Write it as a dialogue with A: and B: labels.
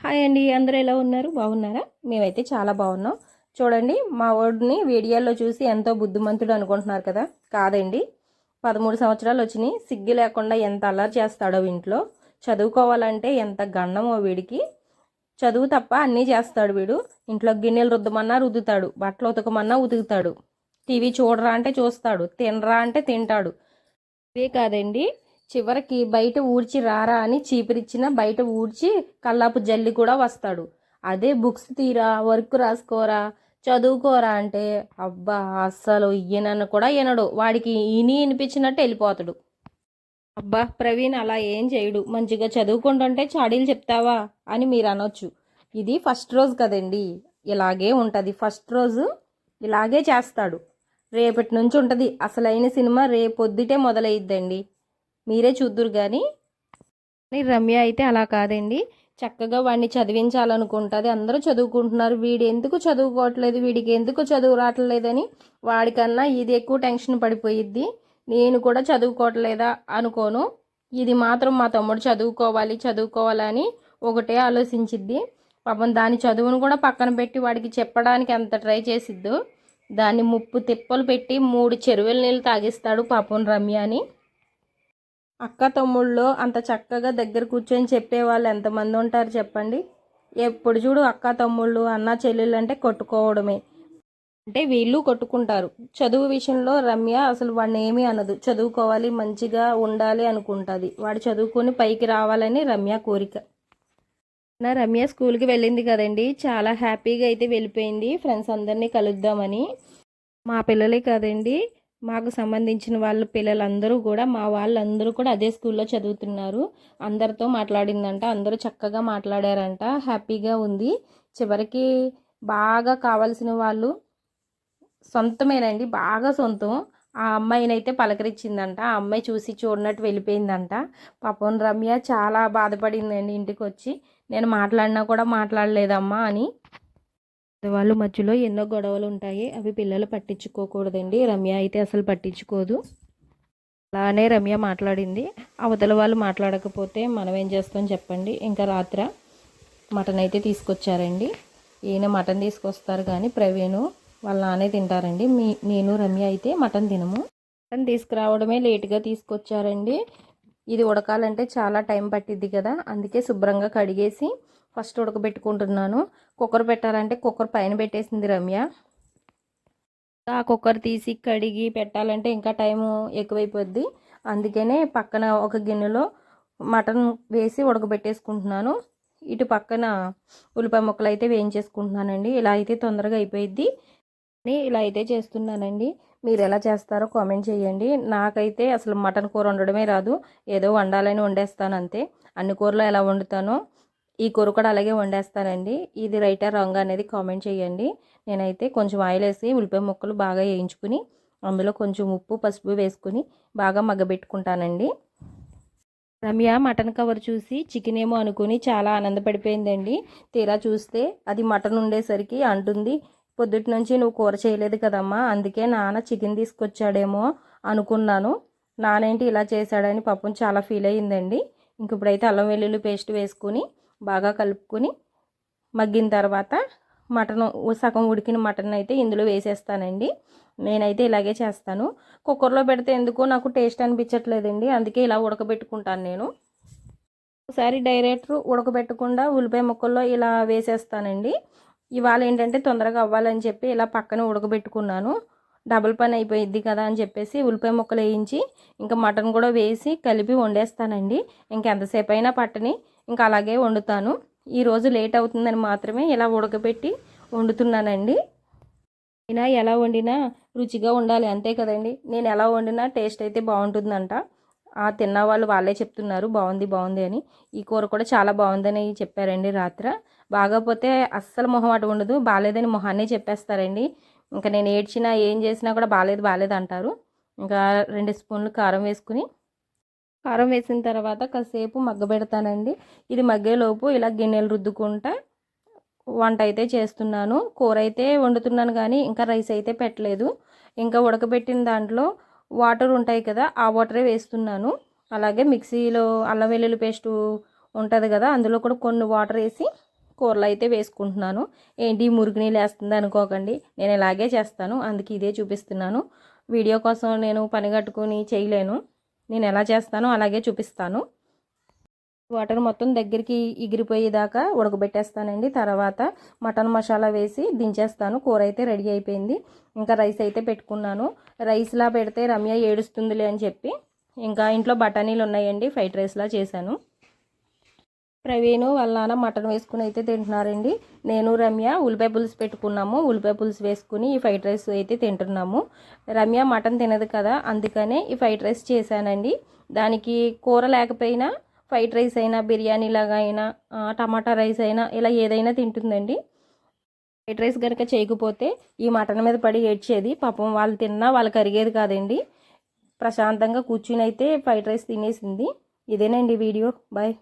A: Hi అండి అందరూ ఎలా ఉన్నారు? బాగున్నారా? మేమైతే చాలా బాగున్నాం. చూడండి మా వాడిని వీడియోలో చూసి ఎంతో బుద్ధిమంతుడు అనుకుంటున్నారు కదా? కాదండి. పదమూడు సంవత్సరాలు వచ్చినాయి. సిగ్గు లేకుండా ఎంత అల్లరి చేస్తాడో ఇంట్లో చదువుకోవాలంటే ఎంత గండమో వీడికి. చదువు తప్ప అన్నీ చేస్తాడు వీడు. ఇంట్లో గిన్నెలు రుద్దమన్నా రుద్దుతాడు. బట్టలు ఉతకమన్నా ఉతుకుతాడు. టీవీ చూడరా అంటే చూస్తాడు. తినరా అంటే తింటాడు. ఇవే కాదండి. చివరికి బయట ఊడ్చి రారా అని చీపిరిచ్చిన బయట ఊడ్చి కల్లాపు జల్లి కూడా వస్తాడు. అదే బుక్స్ తీరా వర్క్ రాసుకోరా చదువుకోరా అంటే అబ్బా అస్సలు ఈయనను కూడా వినడు వాడికి ఈని వినిపించినట్టు వెళ్ళిపోతాడు. అబ్బా ప్రవీణ్ అలా ఏం చేయడు. మంచిగా చదువుకుంటుంటే చాడీలు చెప్తావా అని మీరు అనొచ్చు. ఇది ఫస్ట్ రోజు కదండి. ఇలాగే ఉంటుంది. ఫస్ట్ రోజు ఇలాగే చేస్తాడు. రేపటి నుంచి ఉంటుంది. అసలైన సినిమా రేపొద్దుటే మొదలయ్యిద్దండి మీరే చూద్దురు కానీ రమ్య అయితే అలా కాదండి. చక్కగా వాడిని చదివించాలనుకుంటుంది. అందరూ చదువుకుంటున్నారు. వీడు ఎందుకు చదువుకోవట్లేదు? వీడికి ఎందుకు చదువు రావట్లేదని వాడికన్నా ఇది ఎక్కువ టెన్షన్ పడిపోయిద్ది. నేను కూడా చదువుకోవట్లేదా అనుకోను. ఇది మాత్రం మా తమ్ముడు చదువుకోవాలి చదువుకోవాలని ఒకటే ఆలోచించిద్ది. పాపం దాని చదువును కూడా పక్కన పెట్టి వాడికి చెప్పడానికి ఎంత ట్రై చేసిద్దో. దాన్ని ముప్పు తిప్పలు పెట్టి మూడు చెరువుల నీళ్ళు తాగిస్తాడు పాపం రమ్య అని అక్క తమ్ముళ్ళు అంత చక్కగా దగ్గర కూర్చొని చెప్పేవాళ్ళు ఎంతమంది ఉంటారు చెప్పండి? ఎప్పుడు చూడు అక్క తమ్ముళ్ళు అన్న చెల్లెళ్ళు అంటే కొట్టుకోవడమే. అంటే వీళ్ళు కొట్టుకుంటారు. చదువు విషయంలో రమ్య అసలు వాడిని ఏమీ అనదు. చదువుకోవాలి మంచిగా ఉండాలి అనుకుంటుంది. వాడు చదువుకొని పైకి రావాలని రమ్య కోరిక. నా రమ్య స్కూల్కి వెళ్ళింది కదండి. చాలా హ్యాపీగా అయితే వెళ్ళిపోయింది. ఫ్రెండ్స్ అందరినీ కలుద్దామని. మా పిల్లలే కదండి. మాకు సంబంధించిన వాళ్ళ పిల్లలందరూ కూడా మా వాళ్ళందరూ కూడా అదే స్కూల్లో చదువుతున్నారు. అందరితో మాట్లాడిందంట అందరూ చక్కగా మాట్లాడారంట. హ్యాపీగా ఉంది. చివరికి బాగా కావాల్సిన వాళ్ళు సొంతమేనండి బాగా సొంతం. ఆ అమ్మాయినైతే పలకరించిందంట ఆ అమ్మాయి చూసి చూడనట్టు వెళ్ళిపోయిందంట. పాపం రమ్య చాలా బాధపడిందండి ఇంటికి వచ్చి నేను మాట్లాడినా కూడా మాట్లాడలేదమ్మా అని. వాళ్ళ మధ్యలో ఎన్నో గొడవలు ఉంటాయి అవి పిల్లలు పట్టించుకోకూడదండి. రమ్య అయితే అసలు పట్టించుకోదు. అలానే రమ్య మాట్లాడింది. అవతల వాళ్ళు మాట్లాడకపోతే మనం ఏం చేస్తాం చెప్పండి. ఇంకా రాత్ర మటన్ అయితే తీసుకొచ్చారండి. ఈయన మటన్ తీసుకొస్తారు కానీ ప్రవీణ్ వాళ్ళ నానే తింటారండి. మీ నేను రమ్య అయితే మటన్ తినము. మటన్ తీసుకురావడమే లేట్గా తీసుకొచ్చారండి. ఇది ఉడకాలంటే చాలా టైం పట్టిద్ది కదా. అందుకే శుభ్రంగా కడిగేసి ఫస్ట్ ఉడకబెట్టుకుంటున్నాను. కుక్కర్ పెట్టాలంటే కుక్కర్ పైన పెట్టేసింది రమ్య. ఆ కుక్కర్ తీసి కడిగి పెట్టాలంటే ఇంకా టైము ఎక్కువైపోద్ది. అందుకనే పక్కన ఒక గిన్నెలో మటన్ వేసి ఉడకబెట్టేసుకుంటున్నాను. ఇటు పక్కన ఉల్లిపాయ ముక్కలు అయితే వేయించేసుకుంటున్నానండి. ఇలా అయితే తొందరగా అయిపోయిద్ది. ఇలా అయితే చేస్తున్నానండి. మీరు ఎలా చేస్తారో కామెంట్ చేయండి. నాకైతే అసలు మటన్ కూర వండడమే రాదు. ఏదో వండాలని వండేస్తాను అంతే. అన్ని కూరలు ఎలా వండుతానో ఈ కూర కూడా అలాగే వండేస్తానండి. ఇది రైటా రాంగ్ అనేది కామెంట్ చేయండి. నేనైతే కొంచెం ఆయిల్ వేసి ఉల్లిపాయ ముక్కలు బాగా వేయించుకుని అందులో కొంచెం ఉప్పు పసుపు వేసుకుని బాగా మగ్గబెట్టుకుంటానండి. రమ్య మటన్ కవర్ చూసి చికెన్ ఏమో అనుకుని చాలా ఆనందపడిపోయిందండి. తీరా చూస్తే అది మటన్ ఉండేసరికి అంటుంది పొద్దుటి నుంచి నువ్వు కూర చేయలేదు కదమ్మా అందుకే నాన్న చికెన్ తీసుకొచ్చాడేమో అనుకున్నాను. నానేంటి ఇలా చేశాడని పాపం చాలా ఫీల్ అయ్యిందండి. ఇంక ఇప్పుడైతే అల్లం వెల్లుల్లి పేస్ట్ వేసుకుని బాగా కలుపుకొని మగ్గిన తర్వాత మటన్ సగం ఉడికిన మటన్ అయితే ఇందులో వేసేస్తానండి. నేనైతే ఇలాగే చేస్తాను. కుక్కర్లో పెడితే ఎందుకో నాకు టేస్ట్ అనిపించట్లేదండి. అందుకే ఇలా ఉడకబెట్టుకుంటాను నేను. ఒకసారి డైరెక్ట్ ఉడకబెట్టకుండా ఉల్లిపాయ ముక్కల్లో ఇలా వేసేస్తానండి. ఇవాళ ఏంటంటే తొందరగా అవ్వాలని చెప్పి ఇలా పక్కన ఉడకబెట్టుకున్నాను. డబుల్ పని అయిపోయిద్ది కదా అని చెప్పేసి ఉల్లిపాయ ముక్కలు వేయించి ఇంకా మటన్ కూడా వేసి కలిపి వండేస్తానండి. ఇంకెంతసేపు అయినా పట్టని ఇంకా అలాగే వండుతాను. ఈరోజు లేట్ అవుతుందని మాత్రమే ఇలా ఉడకబెట్టి వండుతున్నానండి. అయినా ఎలా వండినా రుచిగా ఉండాలి అంతే కదండి. నేను ఎలా వండినా టేస్ట్ అయితే బాగుంటుందంట. ఆ తిన్న వాళ్ళు వాళ్ళే చెప్తున్నారు బాగుంది బాగుంది అని. ఈ కూర కూడా చాలా బాగుందని చెప్పారండి రాత్ర. బాగపోతే అస్సలు మొహం అటు ఉండదు బాగాలేదని మొహాన్ని చెప్పేస్తారండి. ఇంకా నేను ఏడ్చినా ఏం చేసినా కూడా బాగాలేదు బాగాలేదు అంటారు. ఇంకా రెండు స్పూన్లు కారం వేసుకుని కారం వేసిన తర్వాత కాసేపు మగ్గబెడతానండి. ఇది మగ్గేలోపు ఇలా గిన్నెలు రుద్దుకుంటా వంట అయితే చేస్తున్నాను. కూర అయితే వండుతున్నాను కానీ ఇంకా రైస్ అయితే పెట్టలేదు. ఇంకా ఉడకబెట్టిన దాంట్లో వాటర్ ఉంటాయి కదా ఆ వాటరే వేస్తున్నాను. అలాగే మిక్సీలో అల్లం వెల్లుల్లి పేస్టు ఉంటుంది కదా అందులో కూడా కొన్ని వాటర్ వేసి కూరలు అయితే వేసుకుంటున్నాను. ఏంటి మురుగునీళ్ళు వేస్తుంది అనుకోకండి నేను ఇలాగే చేస్తాను. అందుకే ఇదే చూపిస్తున్నాను. వీడియో కోసం నేను పని కట్టుకుని చేయలేను. నేను ఎలా చేస్తానో అలాగే చూపిస్తాను. వాటర్ మొత్తం దగ్గరికి ఎగిరిపోయేదాకా ఉడకబెట్టేస్తానండి. తర్వాత మటన్ మసాలా వేసి దించేస్తాను. కూర అయితే రెడీ అయిపోయింది. ఇంకా రైస్ అయితే పెట్టుకున్నాను. రైస్లా పెడితే రమ్య ఏడుస్తుందిలే అని చెప్పి. ఇంకా ఇంట్లో బఠానీలు ఉన్నాయండి. ఫ్రైడ్ రైస్లా చేశాను. ప్రవీణ్ వాళ్ళ నాన్న మటన్ వేసుకుని అయితే తింటున్నారండి. నేను రమ్య ఉల్లిపాయ పులుసు పెట్టుకున్నాము. ఉల్లిపాయ పులుసు వేసుకుని ఈ ఫ్రైడ్ రైస్ అయితే తింటున్నాము. రమ్య మటన్ తినదు కదా అందుకనే ఈ ఫ్రైడ్ రైస్ చేశానండి. దానికి కూర లేకపోయినా ఫ్రైడ్ రైస్ అయినా బిర్యానీ లాగా అయినా టమాటా రైస్ అయినా ఇలా ఏదైనా తింటుందండి. ఫ్రైడ్ రైస్ కనుక చేయకపోతే ఈ మటన్ మీద పడి ఏడ్చేది. పాపం వాళ్ళు తిన్నా వాళ్ళకి అరిగేది కాదండి. ప్రశాంతంగా కూర్చుని అయితే ఫ్రైడ్ రైస్ తినేసింది. ఇదేనండి వీడియో. బాయ్.